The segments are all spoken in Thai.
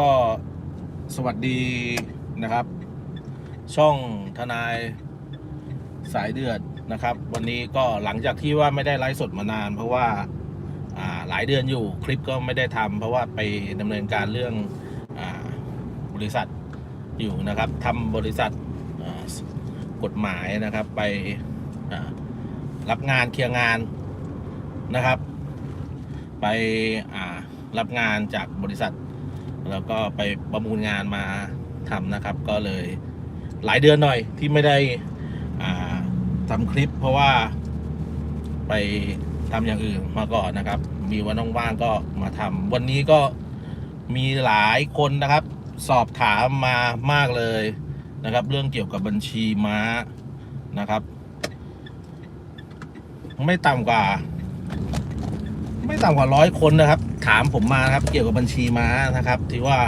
ก็สวัสดีนะครับ ช่องทนายสายเดือดนะครับ วันนี้ก็หลังจากที่ว่าไม่ได้ไลฟ์สดมานาน เพราะว่าหลายเดือนอยู่คลิปก็ไม่ได้ทำเพราะว่าไปดำเนินการเรื่องอบริษัทอยู่นะครับทำบริษัทกฎหมายนะครับไปรับงานเคลียร์งานนะครับ ไปรับงานจากบริษัท แล้วก็ไปประมูลงานมาทำนะครับ ก็เลยหลายเดือนหน่อยที่ไม่ได้อ่าทำคลิป เพราะว่าไปทำอย่างอื่นมาก่อนนะครับ มีวันว่างๆก็มาทำวันนี้ก็มีหลายคนนะครับ สอบถามมามากเลยนะครับ เรื่องเกี่ยวกับบัญชีม้านะครับ ไม่ต่ำกว่า ไม่ต่ำกว่าร้อยคนนะครับ ถามผมมานะครับ เกี่ยวกับบัญชีม้านะครับ ที่ว่า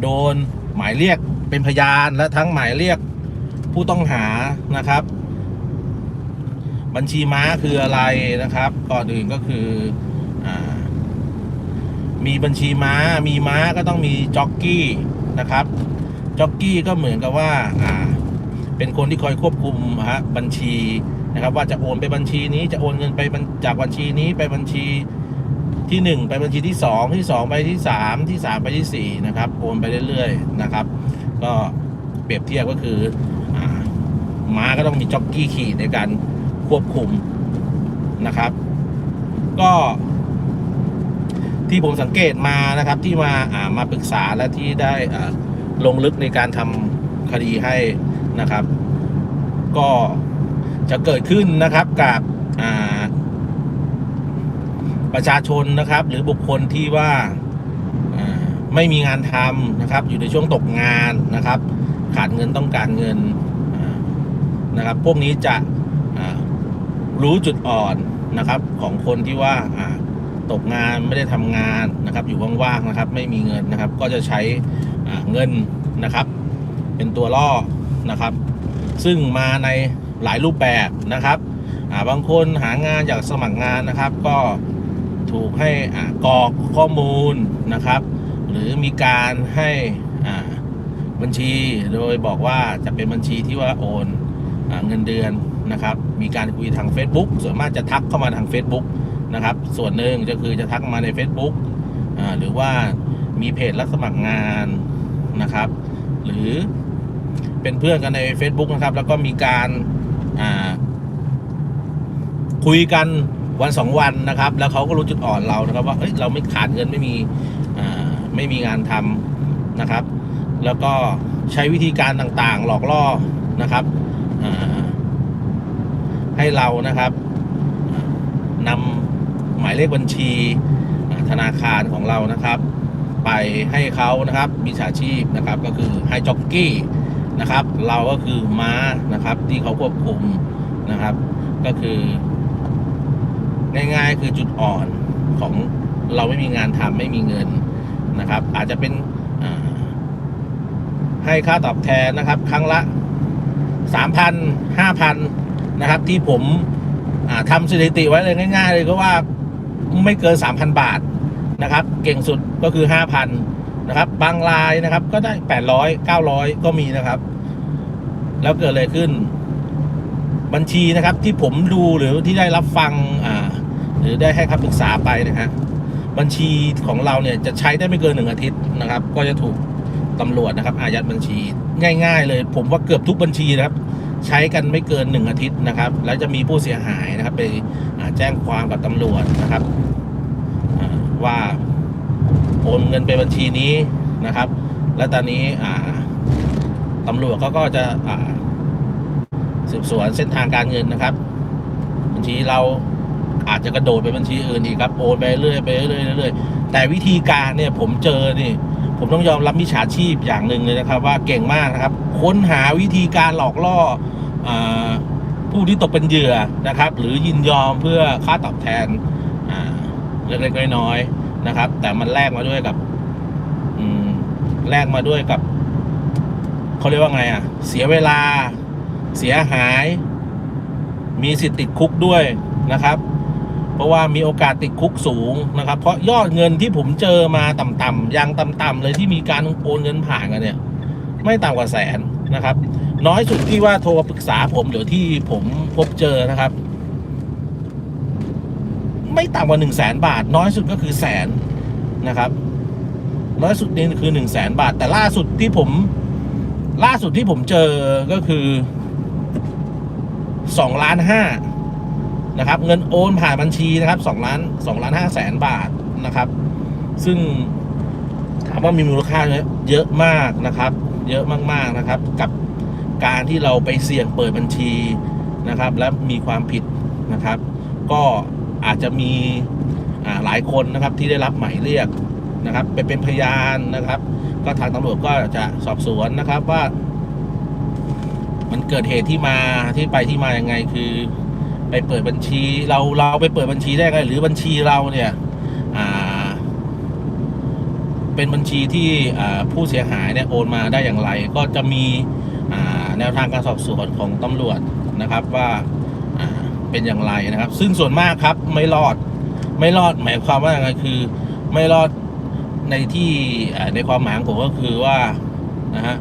โดนหมายเรียกเป็นพยานและทั้งหมายเรียกผู้ต้องหานะครับ บัญชีม้าคืออะไรนะครับ ก่อนอื่นก็คืออมีบัญชีม้ามีม้าก็ต้องมีจ็อกกี้นะครับจ็อกกี้ก็เหมือนกับว่าเป็นคนที่คอยควบคุมฮะบัญชี นะครับ ว่าจะโอนไปบัญชีนี้จะโอนเงินไปจากบัญชีนี้ไปบัญชีที่หนึ่งไปบัญชีที่สองที่สองไปที่สามที่สามไปที่สี่นะครับโอนไปเรื่อยๆนะครับ ก็เปรียบเทียบก็คืออม้าก็ต้องมีจ็อกกี้ขี่ในการควบคุมนะครับ ก็ที่ผมสังเกตมานะครับที่มาอ่ามาปรึกษาและที่ได้อ่าลงลึกในการทำคดีให้นะครับ ก็ จะเกิดขึ้นนะครับกับประชาชนนะครับ หรือบุคคลที่ว่าไม่มีงานทำนะครับ อยู่ในช่วงตกงานนะครับ ขาดเงินต้องการเงินนะครับ พวกนี้จะรู้จุดอ่อนนะครับ ของคนที่ว่าตกงานไม่ได้ทำงานนะครับ อยู่ว่างๆนะครับ ไม่มีเงินนะครับ ก็จะใช้เงินนะครับ เป็นตัวล่อนะครับ ซึ่งมาใน หลายรูปแบบนะครับาบางคนหางานอยากสมัครงานนะครับ ก็ถูกให้กรอกข้อมูลนะครับ หรือมีการให้บัญชีโดยบอกว่าจะเป็นบัญชีที่ว่าโอนอเงินเดือนนะครับ มีการคุยทาง Facebook ส่วนมากจะทักเข้ามาทาง Facebook นะครับ ส่วนหนึ่งก็คือจะทักมาใน Facebook หรือว่ามีเพจรับสมัครงานนะครับ หรือเป็นเพื่อนกันใน Facebook นะครับ แล้วก็มีการ คุยกันวันสองวันนะครับ แล้วเขาก็รู้จุดอ่อนเรานะครับ ว่าเฮ้ยเราไม่ขาดเงินไม่มีไม่มีงานทำนะครับ แล้วก็ใช้วิธีการต่างๆ หลอกล่อนะครับให้เรานะครับอ่านำหมายเลขบัญชีธนาคารของเรานะครับ ไปให้เขานะครับมีฉาชีพนะครับก็คือให้จ็อกกี้ นะครับ เราก็คือม้านะครับที่เขาควบคุมนะครับ ก็คือง่ายๆคือจุดอ่อนของเราไม่มีงานทำไม่มีเงินนะครับ อาจจะเป็นให้ค่าตอบแทนนะครับ ครั้งละสามพันห้าพันนะครับ ที่ผมอ่าทำสถิติไว้เลยง่าย ๆ เลยก็ว่าไม่เกินสามพันบาทนะครับ เก่งสุดก็คือห้าพัน นะครับ บางรายนะครับ ก็ได้แปดร้อยเก้าร้อยก็มีนะครับ แล้วเกิดอะไรขึ้น บัญชีนะครับ ที่ผมดูหรือที่ได้รับฟังอ่า หรือได้ให้คำปรึกษาไปนะฮะบัญชีของเราเนี่ยจะใช้ได้ไม่เกินหนึ่งอาทิตย์นะครับ ก็จะถูกตำรวจนะครับ อายัดบัญชีง่าย ๆ เลย ผมว่าเกือบทุกบัญชีนะครับ ใช้กันไม่เกินหนึ่งอาทิตย์นะครับ แล้วจะมีผู้เสียหายนะครับ ไปแจ้งความกับตำรวจนะครับว่า โอนเงินไปบัญชีนี้นะครับ และตอนนี้อ่าตำรวจเขาก็จะอ่าสืบสวนเส้นทางการเงินนะครับ บัญชีเราอาจจะกระโดดไปบัญชีอื่นอีกครับโอนไปเรื่อยไปเรื่อยเรื่อยแต่วิธีการเนี่ยผมเจอนี่ผมต้องยอมรับมิจฉาชีพอย่างหนึ่งเลยนะครับ ว่าเก่งมากนะครับ ค้นหาวิธีการหลอกล่ออผู้ที่ตกเป็นเหยื่อนะครับ หรือยินยอมเพื่อค่าตอบแทนเล็กๆน้อยๆ นะครับ แต่มันแลกมาด้วยกับอืมแลกมาด้วยกับเขาเรียกว่าไงอะ เสียเวลา เสียหาย มีสิทธิ์ติดคุกด้วยนะครับ เพราะว่ามีโอกาสติดคุกสูงนะครับ เพราะยอดเงินที่ผมเจอมาต่ำๆยังต่ำๆเลยที่มีการโอนเงินผ่านกันเนี่ย ไม่ต่ำกว่าแสนนะครับ น้อยสุดที่ว่าโทรปรึกษาผมหรือที่ผมพบเจอนะครับ ไม่ต่ำกว่าหนึ่งแสนบาท น้อยสุดก็คือแสนนะครับ น้อยสุดนี่คือหนึ่งแสนบาท แต่ล่าสุดที่ผม ล่าสุดที่ผมเจอก็คือสองล้านห้านะครับ เงินโอนผ่านบัญชีนะครับสองล้านสองล้านห้าแสนบาทนะครับ ซึ่งถามว่ามีมูลค่าเยอะมากนะครับ เยอะมากๆนะครับ กับการที่เราไปเสี่ยงเปิดบัญชีนะครับ และมีความผิดนะครับ ก็ อาจจะมีหลายคนนะครับที่ได้รับหมายเรียกนะครับไปเป็นพยานนะครับ ก็ทางตำรวจก็จะสอบสวนนะครับว่า มันเกิดเหตุที่มาที่ไปที่มายังไงคือ ไปเปิดบัญชีเราเราไปเปิดบัญชีได้ไงหรือบัญชีเราเนี่ยเป็นบัญชีที่ผู้เสียหายเนี่ยโอนมาได้อย่างไร ก็จะมีแนวทางการสอบสวนของตำรวจนะครับว่า เป็นอย่างไรนะครับ ซึ่งส่วนมากครับไม่รอดไม่รอดหมายความว่าอย่างไรคือไม่รอดในที่ในความหมายของผมก็คือว่านะฮะ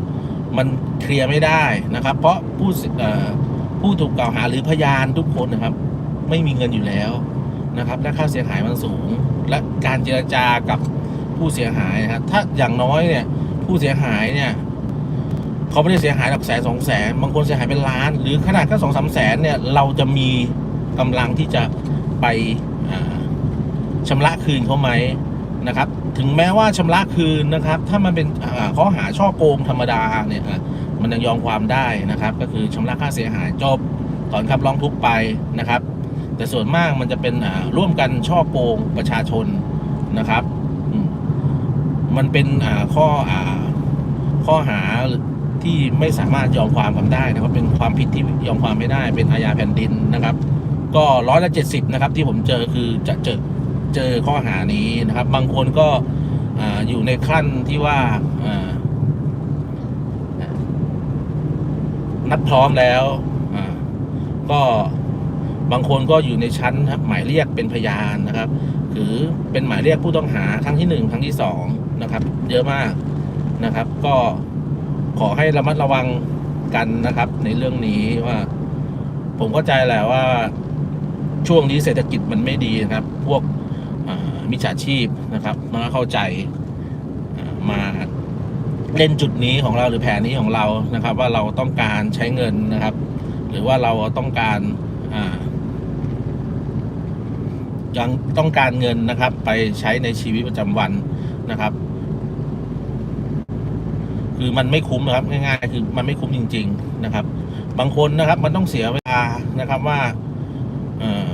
มันเคลียร์ไม่ได้นะครับ เพราะผู้ผู้ถูกกล่าวหาหรือพยานทุกคนนะครับ ไม่มีเงินอยู่แล้วนะครับและค่าเสียหายมันสูง และการเจรจากับผู้เสียหายนะครับถ้าอย่างน้อยเนี่ยผู้เสียหายเนี่ยเขาไม่ได้เสียหายหลักแสนสองแสนบางคนเสียหายเป็นล้าน หรือขนาดแค่สองสามแสนเนี่ยเราจะมี กำลังที่จะไปอ่าระคืนเขาไหมนะครับ ถึงแม้ว่าชำระคืนนะครับ ถ้ามันเป็นข้อหาช่อโกงธรรมดาเนี่ยมันยังยอมความได้นะครับ ก็คือชำระค่าเสียหายจบถอนคำร้องทุกไปนะครับ แต่ส่วนมากมันจะเป็นร่วมกันช่อโกงประชาชนนะครับ มันเป็นข้อข้อหาที่ไม่สามารถยอมความกันได้นะครับเป็นความผิดที่ยอมความไม่ได้ เป็นอาญาแผ่นดินนะครับ ก็ร้อยละเจ็ดสิบนะครับ ที่ผมเจอคือจะเจอเจอข้อหานี้นะครับ บางคนก็อ่าอยู่ในขั้นที่ว่านัดพร้อมแล้วก็บางคนก็อยู่ในชั้นครับหมายเรียกเป็นพยานนะครับ หรือเป็นหมายเรียกผู้ต้องหาครั้งที่หนึ่งครั้งที่สองนะครับ เยอะมากนะครับ ก็ขอให้ระมัดระวังกันนะครับ ในเรื่องนี้ว่า ผมเข้าใจแหละว่า ช่วงนี้เศรษฐกิจมันไม่ดีนะครับ พวกมิจฉาชีพนะครับ มันก็เข้าใจมาเล่นจุดนี้ของเราหรือแผนนี้ของเรานะครับ ว่าเราต้องการใช้เงินนะครับ หรือว่าเราต้องการยังต้องการเงินนะครับ ไปใช้ในชีวิตประจำวันนะครับ คือมันไม่คุ้มนะครับง่ายๆ คือมันไม่คุ้มจริง ๆนะครับ บางคนนะครับ มันต้องเสียเวลานะครับว่าเอ่อ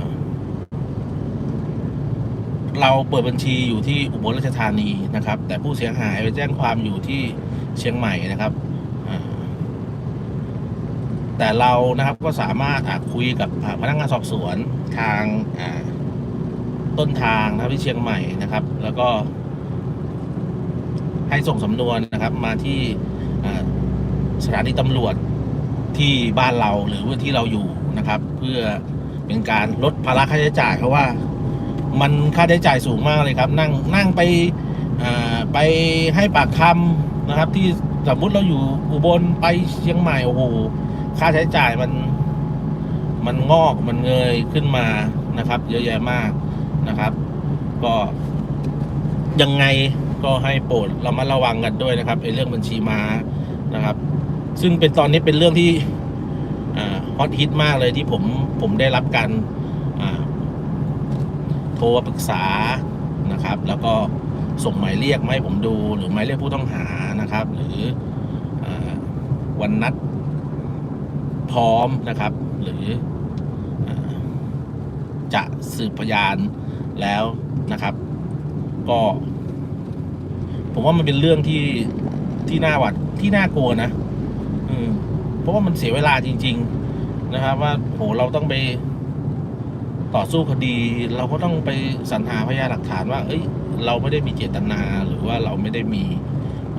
เราเปิดบัญชีอยู่ที่อุบลราชธานีนะครับ แต่ผู้เสียหายไปแจ้งความอยู่ที่เชียงใหม่นะครับแต่เรานะครับก็สามารถคุยกับพนักงานสอบสวนทางต้นทางนะครับที่เชียงใหม่นะครับ แล้วก็ ให้ส่งสำนวนนะครับ มาที่สถานีตำรวจที่บ้านเราหรือว่าที่เราอยู่นะครับ เพื่อเป็นการลดภาระค่าใช้จ่ายเพราะว่า มันค่าใช้จ่ายสูงมากเลยครับ นั่งนั่งไปอ่าไปให้ปากคำนะครับ ที่สมมุติเราอยู่อุบลไปเชียงใหม่โอ้โหค่าใช้จ่ายมันมันงอกมันเงยขึ้นมานะครับ เยอะแยะมากนะครับ ก็ยังไงก็ให้โปรดเรามาระวังกันด้วยนะครับไอ้เรื่องบัญชีม้านะครับ ซึ่งเป็นตอนนี้เป็นเรื่องที่ฮอตฮิตมากเลยที่ผมผมได้รับการ โทรมาปรึกษานะครับ แล้วก็ส่งหมายเรียกมาให้ผมดูหรือหมายเรียกผู้ต้องหานะครับ หรืออวันนัดพร้อมนะครับ หรืออจะสืบพยานแล้วนะครับ ก็ ผมว่ามันเป็นเรื่องที่ที่น่าหวัดที่น่ากลัวนะ อืมเพราะว่ามันเสียเวลาจริง ๆ นะครับ ว่าโหเราต้องไป ต่อสู้คดี เราก็ต้องไปสรรหาพยานหลักฐานว่า เอ้ย เราไม่ได้มีเจตนาหรือว่าเราไม่ได้มี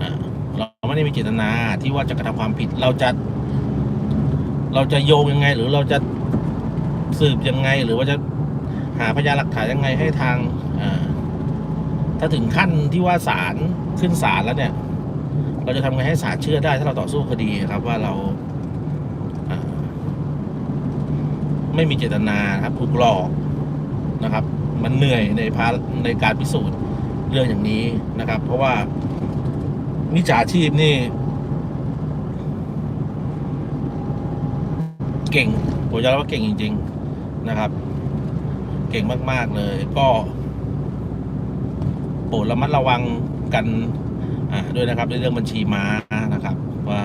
อ่าเราไม่ได้มีเจตนาที่ว่าจะกระทำความผิด เราจะ เราจะโยงยังไง หรือเราจะสืบยังไง หรือว่าจะหาพยานหลักฐานยังไงให้ทางอ่าถ้าถึงขั้นที่ว่าศาลขึ้นศาลแล้วเนี่ย เราจะทำไงให้ศาลเชื่อได้ถ้าเราต่อสู้คดีครับว่าเราอ่า ไม่มีเจตนาครับถูกหลอกนะครับ มันเหนื่อยในพาในการพิสูจน์เรื่องอย่างนี้นะครับ เพราะว่ามิจฉาชีพนี่ เก่งผมจะเล่าว่าเก่งจริง ๆนะครับ เก่งมาก ๆเลย ก็โปรดระมัดระวังกันด้วยนะครับในเรื่องบัญชีม้านะครับ ว่า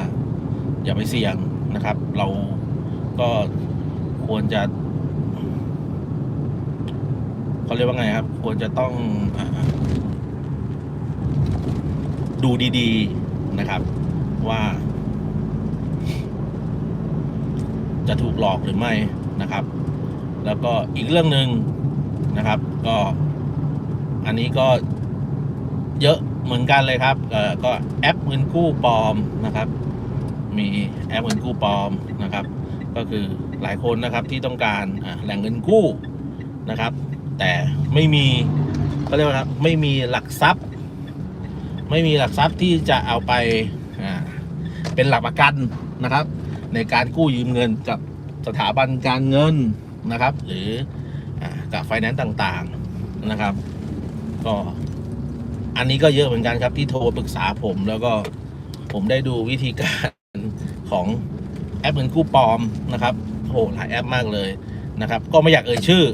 อย่าไปเสี่ยงนะครับ เราก็ ควรจะเขาเรียกว่าไงครับ ควรจะต้องอดูดีๆนะครับ ว่า จะถูกหลอกหรือไม่นะครับ แล้วก็อีกเรื่องหนึ่งนะครับ ก็อันนี้ก็เยอะเหมือนกันเลยครับก็แอปเงินกู้ปลอมนะครับ มีแอปเงินกู้ปลอมนะครับ ก็คือ หลายคนนะครับที่ต้องการแหล่งเงินกู้นะครับ แต่ไม่มีเขาเรียกว่าไม่มีหลักทรัพย์ ไม่มีหลักทรัพย์ที่จะเอาไปเป็นหลักประกันนะครับ ในการกู้ยืมเงินกับสถาบันการเงินนะครับ หรืออกับไฟแนนซ์ต่างๆนะครับ ก็อันนี้ก็เยอะเหมือนกันครับที่โทรปรึกษาผมแล้วก็ผมได้ดูวิธีการของแอปเงินกู้ปลอมนะครับ โหหลายแอปมากเลยนะครับ ก็ไม่อยากเอ่ยชื่อ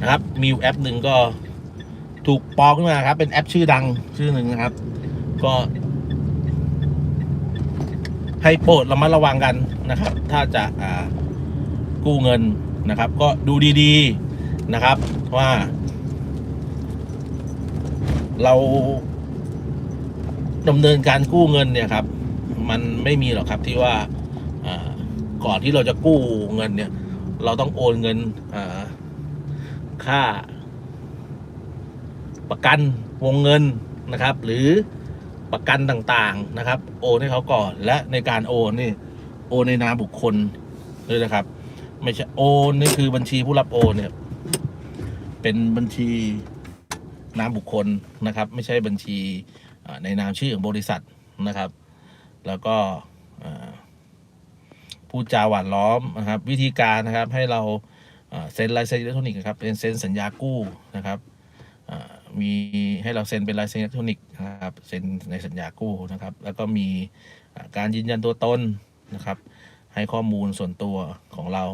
นะครับ มีแอปหนึ่งก็ถูกปลอมขึ้นมาครับ เป็นแอปชื่อดังชื่อหนึ่งนะครับ ก็ ให้โปรดระมัดระวังกันนะครับ ถ้าจะอ่ากู้เงินนะครับ ก็ดูดีๆนะครับว่า เราดำเนินการกู้เงินเนี่ยครับ มันไม่มีหรอกครับที่ว่า ก่อนที่เราจะกู้เงินเนี่ย เราต้องโอนเงินค่า ประกันวงเงินนะครับ หรือประกันต่างๆนะครับ โอนให้เขาก่อนและในการโอนนี่โอนในนามบุคคลด้วยนะครับ ไม่ใช่โอนนี่คือบัญชีผู้รับโอนเนี่ย เป็นบัญชีนามบุคคลนะครับ ไม่ใช่บัญชีในนามชื่อของบริษัทนะครับ แล้วก็ พูดจาหวานล้อมนะครับ วิธีการนะครับให้เราเซ็นลายเซ็นอิเล็กทรอนิกส์นะครับเป็นเซ็นสัญญากู้นะครับมีให้เราเซ็นเป็นลายเซ็นอิเล็กทรอนิกส์นะครับเซ็นในสัญญากู้นะครับ แล้วก็มีการยืนยันตัวตนนะครับ ให้ข้อมูลส่วนตัวของเรา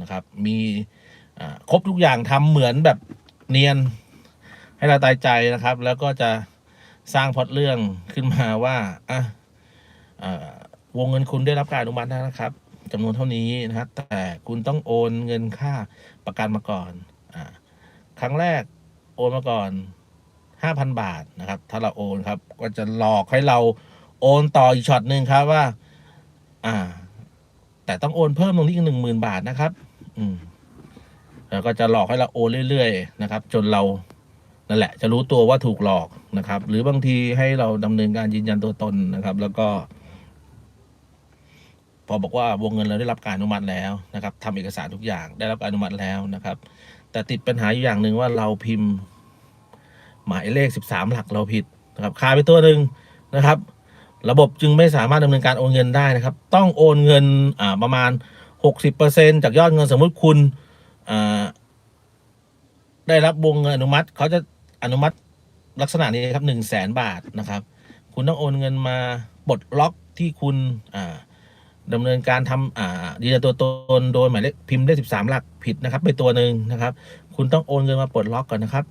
นะครับ มีครบทุกอย่างทำเหมือนแบบเนียนให้เราตายใจนะครับ แล้วก็จะสร้างพอตเรื่องขึ้นมาว่าอะอ่าวงเงินคุณได้รับการอนุมัตินะครับ จำนวนเท่านี้นะครับแต่คุณต้องโอนเงินค่าประกันมาก่อนอ่าครั้งแรกโอนมาก่อนห้าพันบาทนะครับ ถ้าเราโอนครับ ก็จะหลอกให้เราโอนต่ออีกช็อตหนึ่งครับว่า อ่า แต่ต้องโอนเพิ่มตรงนี้อีกหนึ่งหมื่นบาทนะครับ อืมแล้วก็จะหลอกให้เราโอนเรื่อยๆนะครับ จนเรานั่นแหละ จะรู้ตัวว่าถูกหลอกนะครับ หรือบางทีให้เราดำเนินการยืนยันตัวตนนะครับ แล้วก็ อบอกว่าวงเงินเราได้รับการอนุมัติแล้วนะครับทำเอกสารทุกอย่างได้รับการอนุมัติแล้วนะครับ แต่ติดปัญหาอยู่อย่างหนึ่งว่าเราพิมพ์ หมายเลข 13 หลักเราผิดนะครับคาไปตัวหนึ่งนะครับ ระบบจึงไม่สามารถดำเนินการโอนเงินได้นะครับ ต้องโอนเงินอ่าประมาณ 60%จากยอดเงินสมมุติคุณได้รับวงเงินอนุมัติเขาจะอนุมัติลักษณะนี้ครับหนึ่งแสนบาทนะครับ คุณต้องโอนเงินมาปลดล็อกที่คุณอ่า ดำเนินการทำอ่ายืนยันตัวตนโดยหมายเลขพิมพ์ได้13หลักผิดนะครับ ไปตัวหนึ่งนะครับ คุณต้องโอนเงินมาปลดล็อกก่อนนะครับ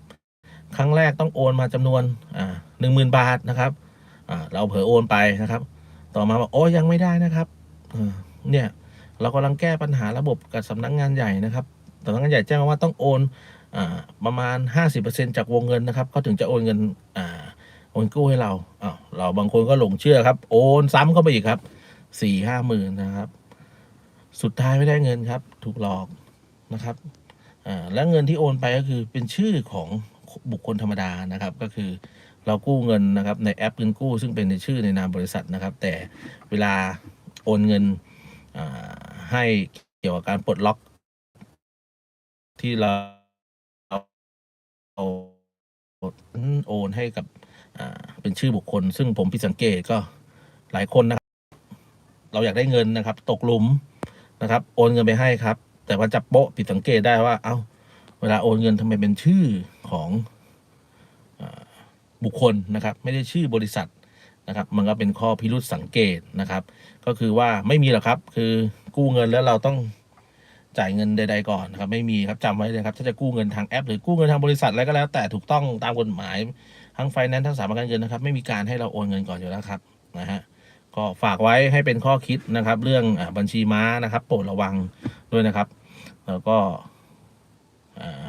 ครั้งแรกต้องโอนมาจำนวนอ่าหนึ่งหมื่นบาทนะครับอ่าเราเผลอโอนไปนะครับ ต่อมาบอกโอ้ยังไม่ได้นะครับเนี่ยเรากำลังแก้ปัญหาระบบกับสำนักงานใหญ่นะครับสำนักงานใหญ่แจ้งว่าต้องโอนอ่าประมาณ 50%จากวงเงินนะครับเขาถึงจะโอนเงินอโอนกู้ให้เราอ้าวเราบางคนก็หลงเชื่อครับ โอนซ้ำเข้าไปอีกครับ สี่ห้าหมื่นนะครับ สุดท้ายไม่ได้เงินครับ ถูกหลอกนะครับและเงินที่โอนไปก็คือเป็นชื่อของบุคคลธรรมดานะครับ ก็คือเรากู้เงินนะครับ ในแอปเงินกู้ ซึ่งเป็นในชื่อในนามบริษัทนะครับ แต่เวลาโอนเงินให้เกี่ยวกับการปลดล็อก ที่เราโอนให้กับเป็นชื่อบุคคล ซึ่งผมผิดสังเกตก็หลายคนนะครับ เราอยากได้เงินนะครับ ตกหลุมนะครับ โอนเงินไปให้ครับ แต่ว่าจับโป๊ะผิดสังเกตได้ว่า เอ้า เวลาโอนเงินทำไมเป็นชื่อของอบุคคลนะครับ ไม่ได้ชื่อบริษัทนะครับ มันก็เป็นข้อพิรุษสังเกตนะครับ ก็คือว่าไม่มีหรอกครับ คือกู้เงินแล้วเราต้องจ่ายเงินใด ๆ ก่อนนะครับ ไม่มีครับจำไว้เลยครับ ถ้าจะกู้เงินทางแอป หรือกู้เงินทางบริษัทอะไรก็แล้ว แต่ถูกต้องตามกฎหมายทั้งไฟแนนซ์ทั้งสถาบันการเงินนะครับ ไม่มีการให้เราโอนเงินก่อนอยู่แล้วครับนะฮะ ก็ฝากไว้ให้เป็นข้อคิดนะครับ เรื่องบัญชีม้านะครับ โปรดระวังด้วยนะครับ แล้วก็อ่า